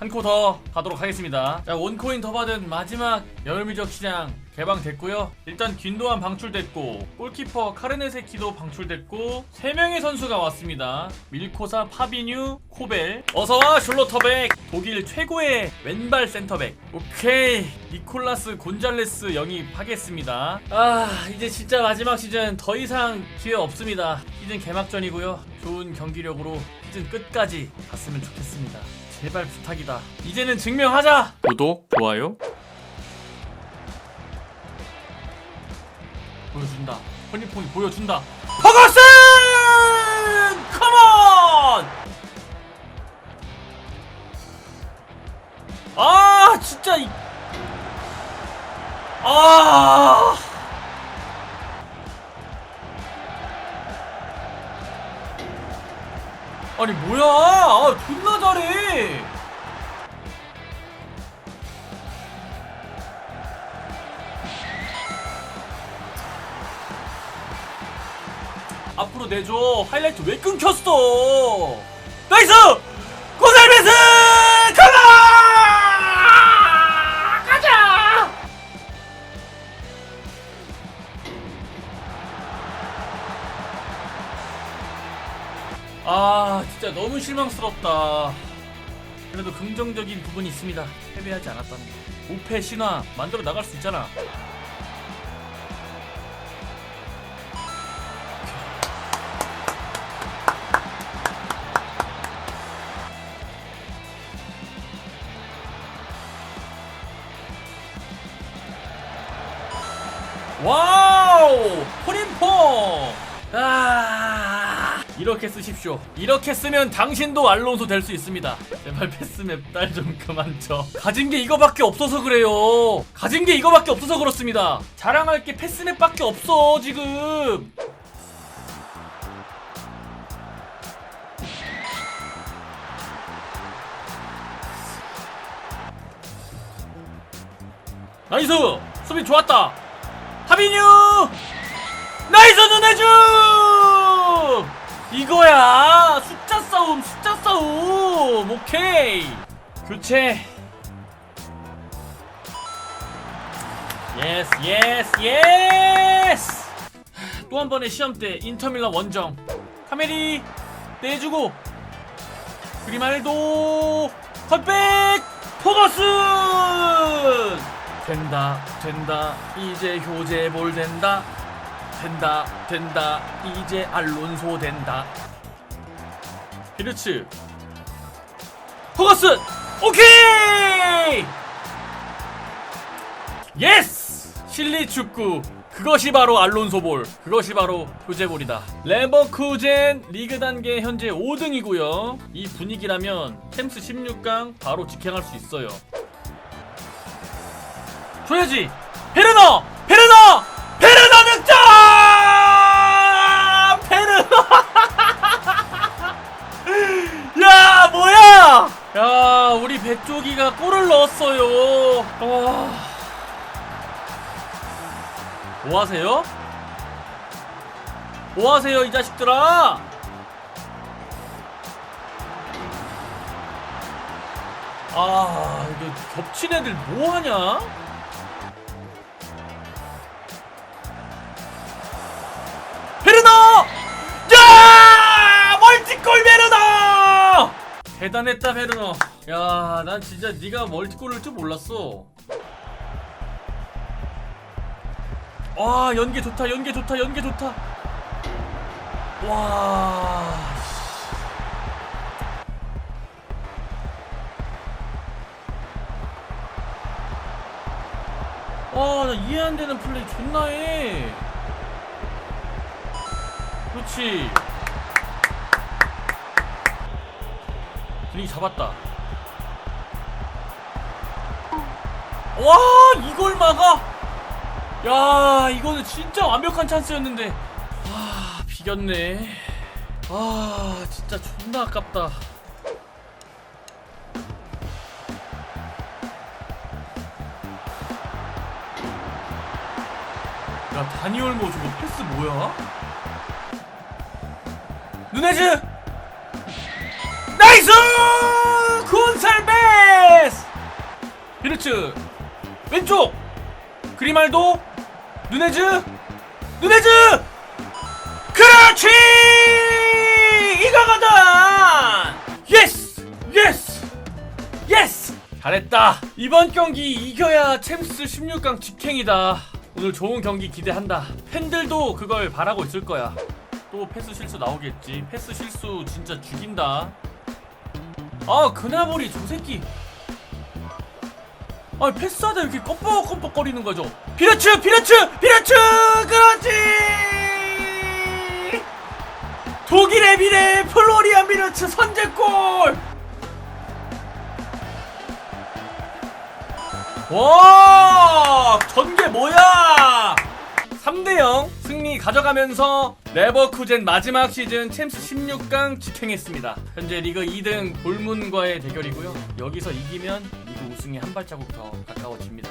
한 코 더 가도록 하겠습니다. 자, 원코인 더 받은 마지막 열미적 시장 개방됐고요. 일단 균도한 방출됐고 골키퍼 카르네세키도 방출됐고 세 명의 선수가 왔습니다. 밀코사, 파비뉴, 코벨. 어서와 슐로터백. 독일 최고의 왼발 센터백. 오케이. 니콜라스 곤잘레스 영입하겠습니다. 아, 이제 진짜 마지막 시즌 더 이상 기회 없습니다. 시즌 개막전이고요. 좋은 경기력으로 시즌 끝까지 갔으면 좋겠습니다. 제발 부탁이다. 이제는 증명하자. 구독, 좋아요. 보여준다. 허니폰이 보여준다. 퍼거슨! 컴온! 아, 진짜 이 아! 아니 뭐야? 아, 존나 잘해. 앞으로 내줘. 하이라이트 왜 끊겼어? 나이스! 고살베스! 아, 진짜 너무 실망스럽다. 그래도 긍정적인 부분이 있습니다. 패배하지 않았다는 거. 우패 신화 만들어 나갈 수 있잖아. 와우! 프림퐁! 아, 이렇게 쓰십시오. 이렇게 쓰면 당신도 알론소 될 수 있습니다. 제발 패스맵 딸 좀 그만 쳐. 가진 게 이거밖에 없어서 그래요. 가진 게 이거밖에 없어서 그렇습니다. 자랑할 게 패스맵밖에 없어, 지금. 나이스! 수비 좋았다! 하비뉴! 나이스 눈해줌! 이거야! 숫자 싸움, 숫자 싸움! 오케이! 교체! 예스, 예스, 예스! 또 한 번의 시험 때 인터밀란 원정. 카메리 내주고 그리말도 컷백 포거스 된다 된다 이제 효제 볼 된다 된다 된다 이제 알론소 된다. 피르츠 포거스 오케이! 예스! 실리 축구. 그것이 바로 알론소 볼. 그것이 바로 효제볼이다. 레버쿠젠 리그 단계 현재 5등이고요. 이 분위기라면 챔스 16강 바로 직행할 수 있어요. 줘야지. 베르너! 베르너 야야 우리 배쪽이가 골을 넣었어요 와 뭐하세요? 뭐하세요 이 자식들아 아 이거 겹친 애들 뭐하냐? 대단했다 베르너 야 난 진짜 네가 멀티골을 줄 몰랐어 와 연계 좋다 연계 좋다 연계 좋다 와 와, 나 이해 안 되는 플레이 존나 해. 그렇지. 분위기 잡았다. 와, 이걸 막아! 야 이거는 진짜 완벽한 찬스였는데 아 비겼네 아 진짜 존나 아깝다 야 다니올모 저거 패스 뭐야? 누네즈 나이스 콘살베 비르츠 왼쪽! 그리말도 누네즈 누네즈! 그렇지! 이거거든! 예스 예스 예스 잘했다. 이번 경기 이겨야 챔스 16강 직행이다. 오늘 좋은 경기 기대한다. 팬들도 그걸 바라고 있을 거야. 또 패스 실수 나오겠지. 패스 실수 진짜 죽인다 아 그나버리 저 새끼. 아 패스하다 이렇게 껌뻑껌뻑 거리는 거죠. 비르츠 비르츠 비르츠! 그렇지! 독일의 미래 플로리안 비르츠 선제골! 와! 전개 뭐야 3대0 승리 가져가면서 레버쿠젠 마지막 시즌 챔스 16강 직행했습니다. 현재 리그 2등 볼문과의 대결이고요. 여기서 이기면 리그 우승에 한 발자국 더 가까워집니다.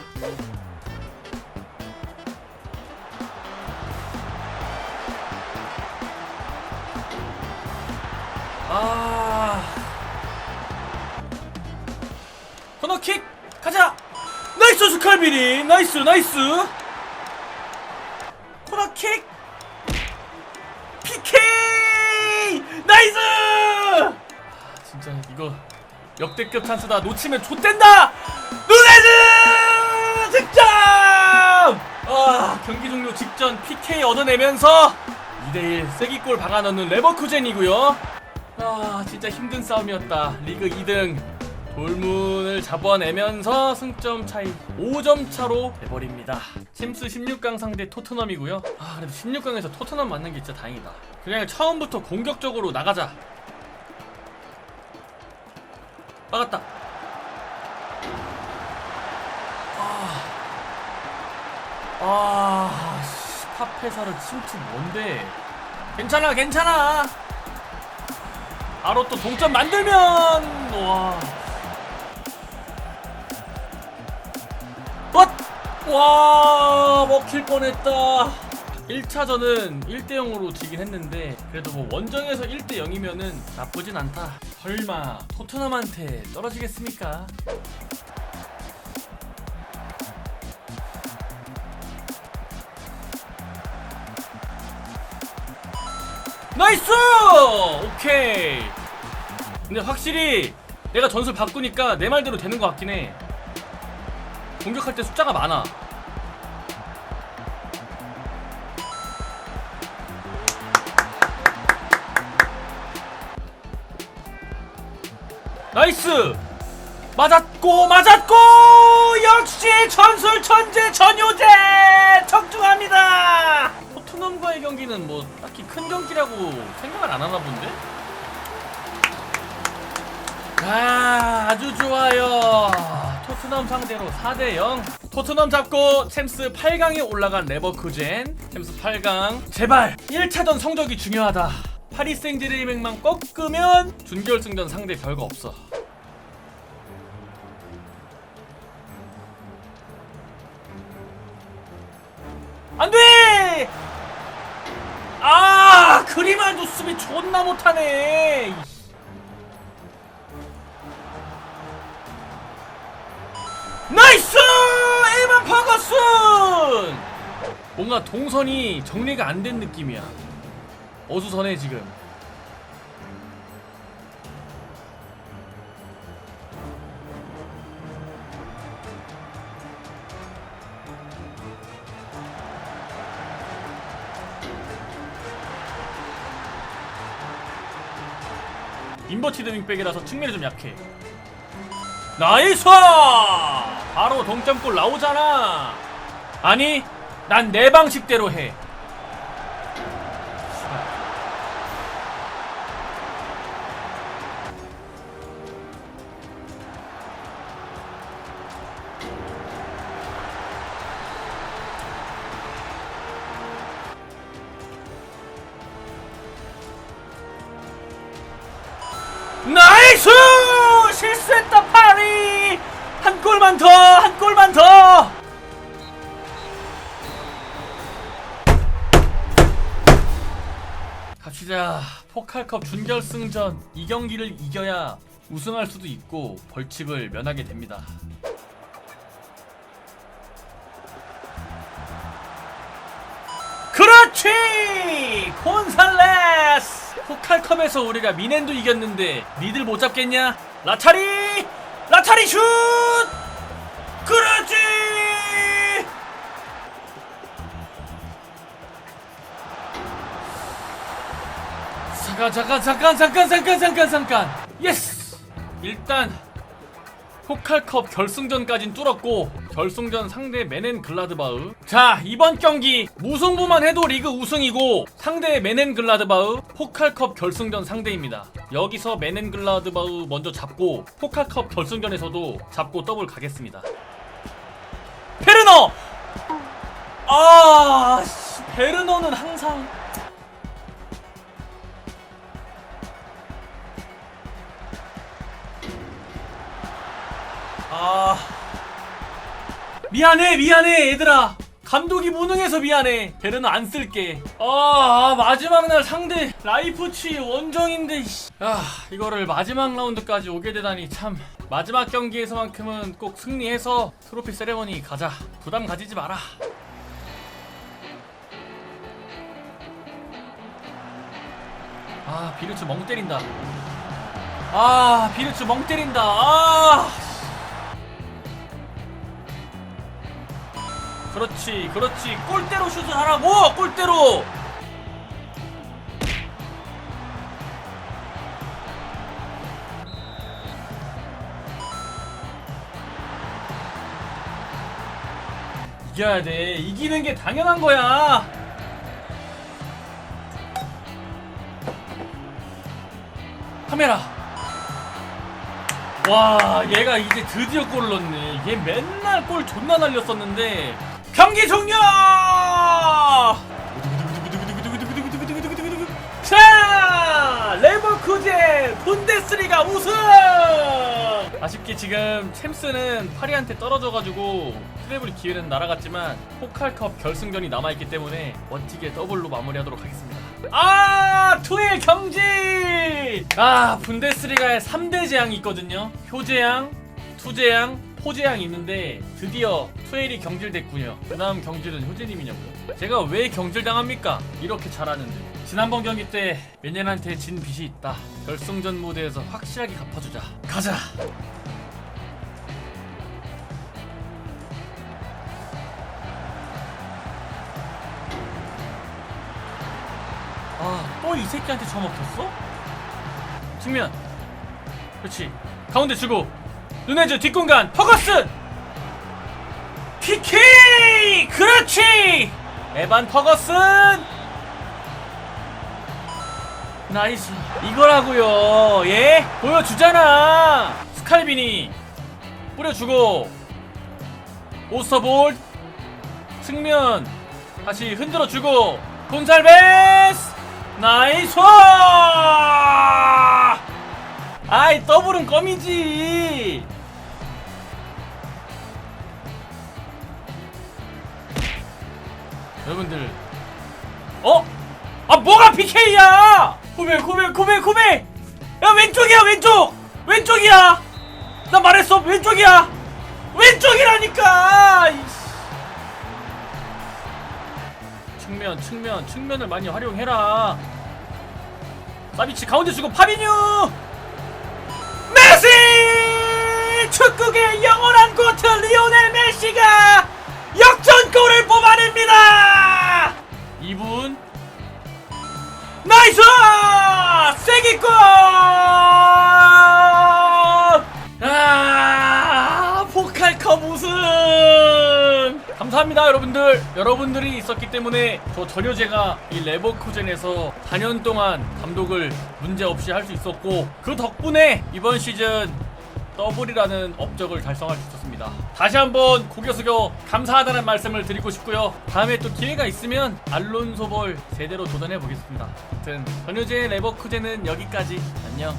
아. 코너킥! 가자! 나이스 스칼비리! 나이스 나이스 이거 역대급 찬스다 놓치면 좆된다 누네즈 득점 아 경기 종료 직전 PK 얻어내면서 2대1 쐐기골 박아넣는 레버쿠젠이고요 아 진짜 힘든 싸움이었다 리그 2등 돌문을 잡아내면서 승점 차이 5점 차로 내버립니다. 챔스 16강 상대 토트넘이고요. 아 그래도 16강에서 토트넘 맞는 게 진짜 다행이다. 그냥 처음부터 공격적으로 나가자. 막았다. 아, 아, 씨, 파페사르 침투 뭔데? 괜찮아, 괜찮아. 바로 또 동점 만들면 와. 엇! 와 먹힐 뻔했다 1차전은 1대0으로 지긴 했는데 그래도 뭐 원정에서 1대0이면은 나쁘진 않다 설마 토트넘한테 떨어지겠습니까? 나이스! 오케이 근데 확실히 내가 전술 바꾸니까 내 말대로 되는 것 같긴 해 공격할 때 숫자가 많아. 나이스! 맞았고 맞았고! 역시 전술 천재 전효재! 적중합니다. 토트넘과의 경기는 뭐 딱히 큰 경기라고 생각을 안 하나 본데? 아 아주 좋아요. 토트넘 상대로 4대0 토트넘 잡고 챔스 8강에 올라간 레버쿠젠. 챔스 8강 제발! 1차전 성적이 중요하다. 파리 생제르맹만 꺾으면 준결승전 상대 별거 없어 아 그리말도 수비 존나 못하네. 나이스! 에만 파거슨! 뭔가 동선이 정리가 안 된 느낌이야. 어수선해 지금. 인버티드 윙백이라서 측면이 좀 약해. 나이스! 바로 동점골 나오잖아. 아니, 난 내 방식대로 해. 자, 포칼컵 준결승전 이 경기를 이겨야 우승할 수도 있고 벌칙을 면하게 됩니다. 그렇지! 콘살레스! 포칼컵에서 우리가 미넨도 이겼는데 니들 못 잡겠냐? 라차리! 라차리 슛! 그렇지! 잠깐 잠깐 잠깐 잠깐 잠깐 잠깐 잠깐. 예스 일단 포칼컵 결승전까진 뚫었고 결승전 상대 메넨 글라드바흐. 자 이번 경기 무승부만 해도 리그 우승이고 상대 메넨 글라드바흐 포칼컵 결승전 상대입니다. 여기서 메넨 글라드바흐 먼저 잡고 포칼컵 결승전에서도 잡고 더블 가겠습니다. 페르너! 아 씨, 페르너는 항상 아. 미안해 미안해 얘들아. 감독이 무능해서 미안해. 베르는 안 쓸게. 아, 아, 마지막 날 상대 라이프치 원정인데 씨. 아 이거를 마지막 라운드까지 오게 되다니 참. 마지막 경기에서만큼은 꼭 승리해서 트로피 세레머니 가자. 부담 가지지 마라. 아 비르츠 멍 때린다. 아 비르츠 멍 때린다. 아 그렇지 그렇지. 골대로 슛을 하라고! 골대로! 이겨야 돼. 이기는 게 당연한 거야. 카메라. 와 얘가 이제 드디어 골을 넣네. 얘 맨날 골 존나 날렸었는데 경기 종료! 자 레버쿠젠 분데스리가 우승! 아쉽게 지금 챔스는 파리한테 떨어져가지고 트래블 기회는 날아갔지만 포칼컵 결승전이 남아있기 때문에 멋지게 더블로 마무리하도록 하겠습니다. 아 투엘 경지! 아 분데스리가에 3대 재앙이 있거든요. 효재양 투재양 포재양이 있는데 드디어 투엘이 경질됐군요. 그 다음 경질은 효재님이냐고요? 제가 왜 경질당합니까? 이렇게 잘하는데. 지난번 경기 때 메년한테 진 빚이 있다. 결승전 무대에서 확실하게 갚아주자. 가자! 아 또 이 새끼한테 처먹혔어? 측면. 그렇지. 가운데 주고 눈에즈 뒷공간 퍼거슨 PK 그렇지! 에반 퍼거슨 나이스. 이거라고요. 예 보여주잖아. 스칼빈이 뿌려주고 오스터볼 측면 다시 흔들어주고 곤살베스! 나이스 아이 더블은 껌이지 여러분들. 어? 아 뭐가 PK야? 고백 고백 고백 고백 야 왼쪽이야 왼쪽! 왼쪽이야! 나 말했어 왼쪽이야! 왼쪽이라니까! 이씨. 측면 측면 측면을 많이 활용해라. 사비치 가운데 주고 파비뉴! 메시! 축구의 영원한 고트 리오넬 메시가 역전 골을 뽑아냅니다! 이분 나이스! 세기골 아 포칼컵 우승! 감사합니다 여러분들. 여러분들이 있었기 때문에 저 전효제가 이 레버쿠젠에서 4년 동안 감독을 문제없이 할 수 있었고 그 덕분에 이번 시즌 더블이라는 업적을 달성할 수 있었습니다. 다시 한번 고개 숙여 감사하다는 말씀을 드리고 싶고요. 다음에 또 기회가 있으면 알론소볼 제대로 도전해 보겠습니다. 아무튼 전효제의 레버쿠젠은 여기까지 안녕.